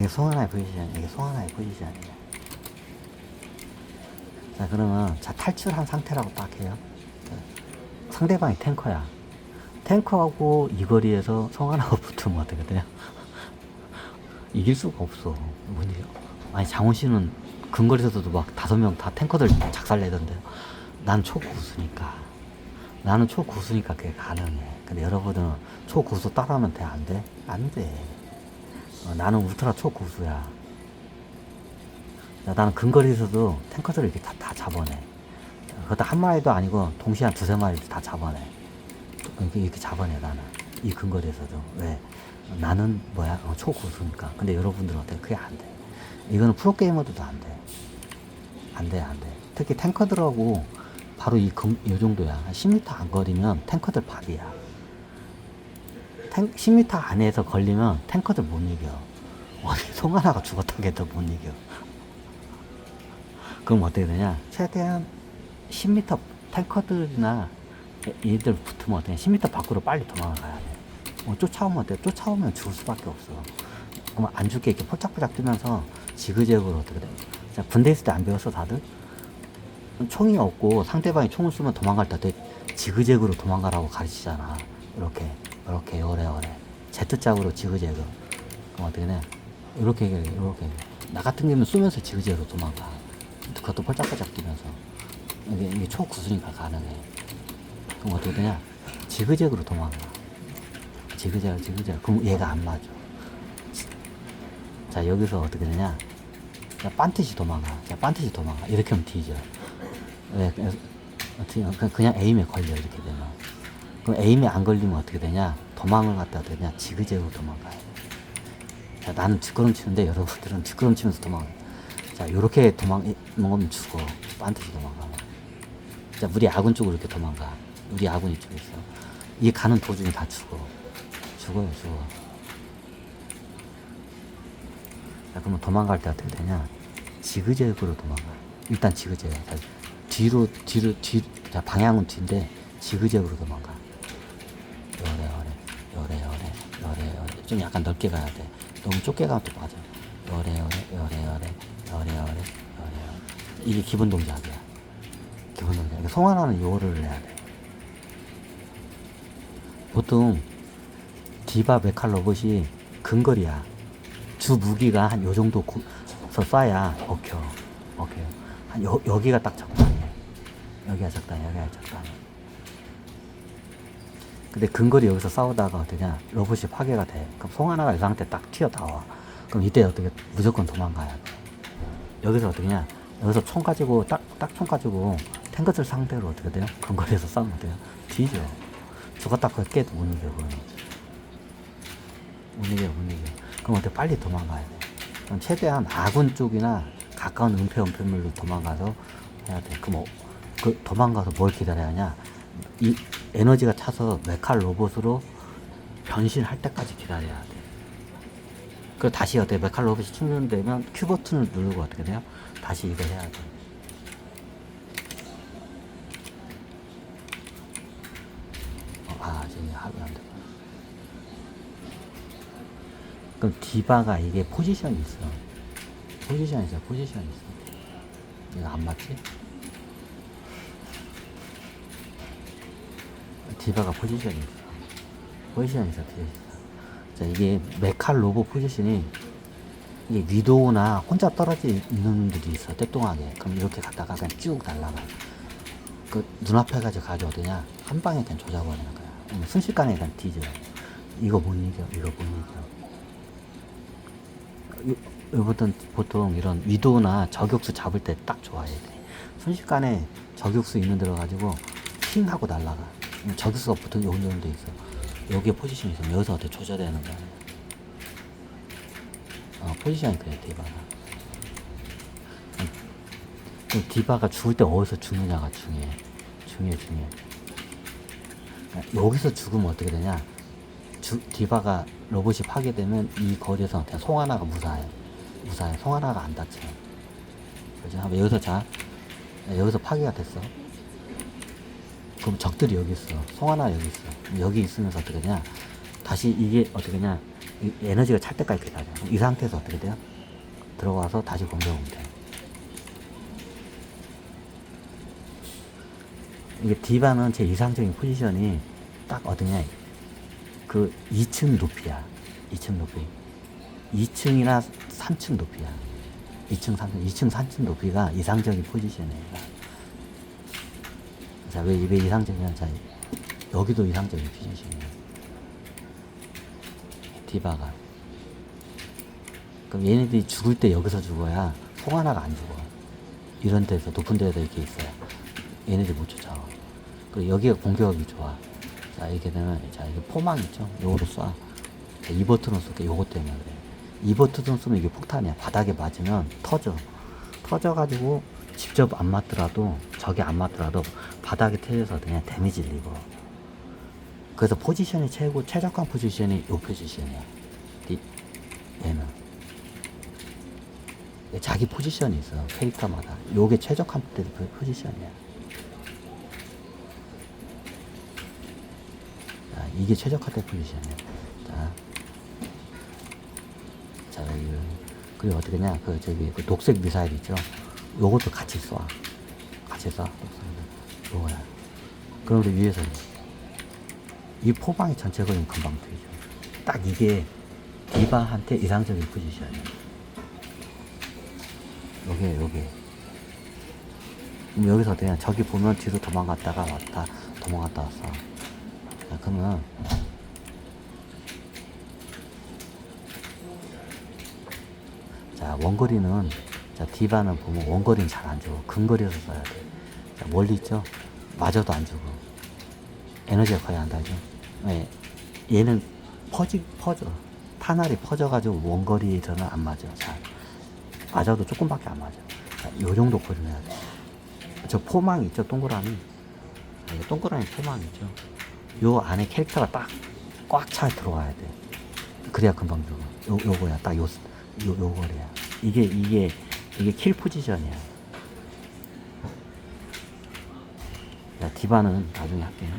이게 송 하나의 포지션, 이게 송 하나의 포지션이에요. 자, 그러면, 자, 탈출한 상태라고 딱 해요. 자, 상대방이 탱커야. 탱커하고 이 거리에서 송 하나가 붙으면 어떻게 돼요? 이길 수가 없어. 뭐니? 아니, 장훈 씨는 근거리에서도 막 다섯 명 다 탱커들 작살내던데요. 난 초고수니까. 나는 초고수니까 그게 가능해. 근데 여러분들은 초고수 따라하면 돼? 안 돼? 안 돼. 어, 나는 울트라 초고수야. 자, 나는 근거리에서도 탱커들을 이렇게 다, 다 잡아내. 그것도 한 마리도 아니고 동시에 한 두세 마리를 다 잡아내. 이렇게, 이렇게 잡아내, 나는. 이 근거리에서도. 왜? 나는 뭐야? 어, 초고수니까. 근데 여러분들은 어때? 그게 안 돼. 이거는 프로게이머들도 안 돼. 안 돼, 안 돼. 특히 탱커들하고 바로 이, 금, 이 정도야. 한 10m 안 거리면 탱커들 밥이야. 탱, 10m 안에서 걸리면 탱커들 못 이겨. 어디 송 하나가 죽었다고 해도 못 이겨. 그럼 어떻게 되냐? 최대한 10m 탱커들이나 얘들 붙으면 어떻게 10m 밖으로 빨리 도망가야 돼. 어, 쫓아오면 어때? 쫓아오면 죽을 수밖에 없어. 그럼 안 죽게 이렇게 포짝포짝 뛰면서 지그재그로 어떻게 돼? 자, 군대 있을 때 안 배웠어, 다들? 총이 없고 상대방이 총을 쏘면 도망갈 때 지그재그로 도망가라고 가르치잖아. 이렇게, 이렇게, 요래요래. Z짝으로 지그재그. 그럼 어떻게 돼? 이렇게, 이렇게. 나 같은 경우는 쏘면서 지그재그로 도망가. 그것도 펄짝펄짝 뛰면서. 이게, 이게 초구수니까 가능해. 그럼 어떻게 되냐? 지그재그로 도망가. 지그재그, 지그재그. 그럼 얘가 안 맞아. 자, 여기서 어떻게 되냐? 자, 반듯이 도망가. 자, 반듯이 도망가. 이렇게 하면 뒤져. 그냥- 그냥 에임에 걸려, 이렇게 되면. 그럼 에임에 안 걸리면 어떻게 되냐? 도망을 갖다 되냐? 지그재그로 도망가요. 자, 나는 뒷걸음 치는데 여러분들은 뒷걸음 치면서 도망가. 자, 요렇게 도망, 먹으면 죽어. 반듯이 도망가. 자, 우리 아군 쪽으로 이렇게 도망가. 우리 아군 이쪽에 있어. 이 가는 도중에 다 죽어. 죽어요, 죽어. 자, 그러면 도망갈 때 어떻게 되냐? 지그재그로 도망가. 일단 지그재그. 자, 뒤로, 뒤로, 뒤, 자, 방향은 뒤인데, 지그재그로 도망가. 요래, 요래, 요래, 요래, 요래, 요래. 좀 약간 넓게 가야 돼. 너무 좁게 가면 또 빠져. 요래, 요래, 요래, 요래, 요래, 요래, 요래. 이게 기본 동작이야. 기본 동작. 그러니까 송환하는 요를 해야 돼. 보통, 디바 메칼 로봇이 근거리야. 주 무기가 한 요 정도 구- 서 쏴야 먹혀. 먹혀요. 한 여, 여기가 딱 적당해. 여기가 적당해. 여기가 적당해. 근데 근거리 여기서 싸우다가 어떠냐? 로봇이 파괴가 돼. 그럼 송 하나가 이 상태 딱 튀어나와. 그럼 이때 어떻게 무조건 도망가야 돼. 여기서 어떻게 냐 여기서 총 가지고 딱, 딱 총 가지고 탱크들 상대로 어떻게 돼요? 근거리에서 싸우면 돼요? 뒤져. 죽었다 그 깨도 못 이겨, 그거는. 못 이겨, 못 이겨. 그럼 어떻게 빨리 도망가야 돼. 그럼 최대한 아군 쪽이나 가까운 은폐 은폐물로 도망가서 해야 돼. 그럼 어, 그 도망가서 뭘 기다려야 하냐? 이 에너지가 차서 메칼 로봇으로 변신할 때까지 기다려야 돼. 그 다시 어떻게 메칼 로봇이 충전되면 큐 버튼을 누르고 어떻게 돼요? 다시 이거 해야 돼. 어, 아, 지금 하면 안 돼. 그럼 디바가 이게 포지션이 있어. 포지션이 있어, 포지션이 있어. 이거 안 맞지? 디바가 포지션이. 포지션이 포지션. 자, 이게 메칼 로봇 포지션이 이게 위도우나 혼자 떨어져 있는 분들이 있어, 떼뚱하게. 그럼 이렇게 갔다가 그냥 쭉 날라가. 그 눈앞에 가지고 가져오더냐, 한 방에 그냥 조져버리는 거야. 순식간에 그냥 뒤져. 이거 못 이겨, 이거 못 이겨. 이보통 보통 이런 위도나 저격수 잡을 때 딱 좋아야 돼. 순식간에 저격수 있는 데로 가지고 킹 하고 날라가. 저격수가 보통 요 정도 있어. 여기에 포지션이 있으면 여기서 어떻게 조져야 되는 거야. 어, 포지션이 그래, 디바가. 음. 그 디바가 죽을 때 어디서 죽느냐가 중요해. 중요해, 중요해. 여기서 죽으면 어떻게 되냐? 주, 디바가 로봇이 파괴되면 이 거리에서 그냥 송 하나가 무사해. 무사해. 송 하나가 안 다쳐. 그죠? 여기서 자. 야, 여기서 파괴가 됐어. 그럼 적들이 여기 있어. 송 하나 여기 있어. 여기 있으면서 어떻게 되냐? 다시 이게 어떻게 되냐? 이 에너지가 찰 때까지 기다려. 이 상태에서 어떻게 돼요? 들어가서 다시 공격하면 돼. 이게 디바는 제 이상적인 포지션이 딱 어디냐. 그 2층 높이야. 2층 높이. 2층이나 3층 높이야. 2층, 3층, 2층, 3층 높이가 이상적인 포지션이에요. 자, 왜, 왜 이상적이냐? 자, 여기도 이상적인 포지션이에요. 디바가. 그럼 얘네들이 죽을 때 여기서 죽어야 송 하나가 안 죽어. 이런 데서, 높은 데서 이렇게 있어요. 얘네들 못 쫓아와. 그리고 여기가 공격하기 좋아. 자, 이렇게 되면, 자, 이게 포망 있죠? 요거로 쏴. 자, 이 버튼을 쏠게. 요거 때문에 그래. 이 버튼을 쏘면 이게 폭탄이야. 바닥에 맞으면 터져. 터져가지고 직접 안 맞더라도, 적이 안 맞더라도 바닥에 터져서 그냥 데미지를 입어. 그래서 포지션이 최고, 최적화 포지션이 요 포지션이야. 이, 얘는. 자기 포지션이 있어. 캐릭터마다. 요게 최적화 포지션이야. 자, 이게 최적화된 포지션이야. 자. 자. 그리고 어떻게 냐 그, 저기, 그 녹색 미사일 있죠? 요것도 같이 쏴. 같이 쏴. 요거야. 그럼 우리 위에서. 이 포방이 전체 거리는 금방 되죠. 딱 이게 디바한테 이상적인 포지션이야. 요게, 요게. 그럼 여기서 그냥 저기 보면 뒤로 도망갔다가 왔다, 도망갔다 왔어. 자, 그러면 자 원거리는 자 디바는 보면 원거리는 잘 안 주고 근거리에서 써야 돼. 자 멀리 있죠? 맞아도 안 주고 에너지가 거의 안 달죠. 네. 얘는 퍼지 퍼져 탄알이 퍼져가지고 원거리에서는 안 맞아. 잘 맞아도 조금밖에 안 맞아. 자, 요 정도 거리는 해야 돼. 저 포망 있죠? 동그라미. 네, 동그라미 포망 있죠? 요 안에 캐릭터가 딱 꽉 차 들어가야 돼. 그래야 금방 죽어. 요, 요거야. 딱 요, 요, 요거래야. 이게, 이게, 이게 킬 포지션이야. 야, 디바는 나중에 할게요.